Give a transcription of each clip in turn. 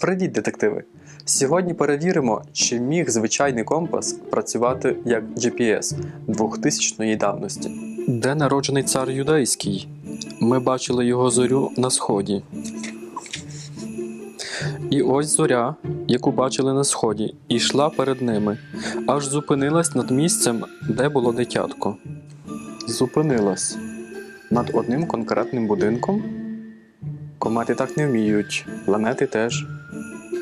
Привіт, детективи! Сьогодні перевіримо, чи міг звичайний компас працювати як GPS 2000-ї давності. Де народжений цар юдейський? Ми бачили його зорю на сході. І ось зоря, яку бачили на сході, йшла перед ними, аж зупинилась над місцем, де було дитятко. Зупинилась над одним конкретним будинком. Комети так не вміють, планети теж.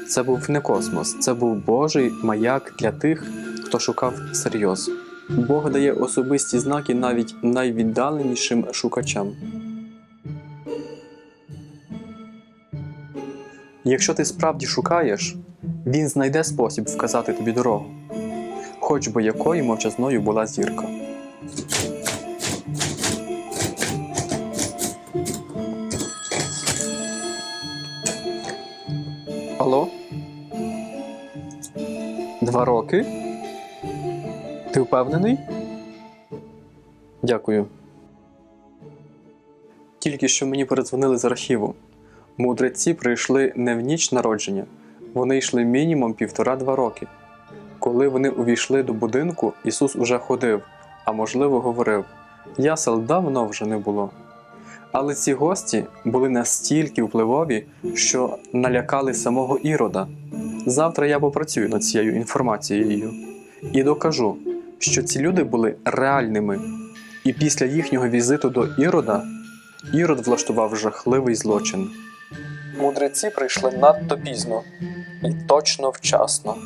Це був не космос, це був Божий маяк для тих, хто шукав серйоз. Бог дає особисті знаки навіть найвіддаленішим шукачам. Якщо ти справді шукаєш, він знайде спосіб вказати тобі дорогу, хоч би якою мовчазною була зірка. Алло? Два роки? Ти впевнений? Дякую. Тільки що мені передзвонили з архіву. Мудреці прийшли не в ніч народження, вони йшли мінімум півтора-два роки. Коли вони увійшли до будинку, Ісус уже ходив, а можливо говорив: Ясел давно вже не було. Але ці гості були настільки впливові, що налякали самого Ірода. Завтра я попрацюю над цією інформацією і докажу, що ці люди були реальними. І після їхнього візиту до Ірода Ірод влаштував жахливий злочин. Мудреці прийшли надто пізно і точно вчасно.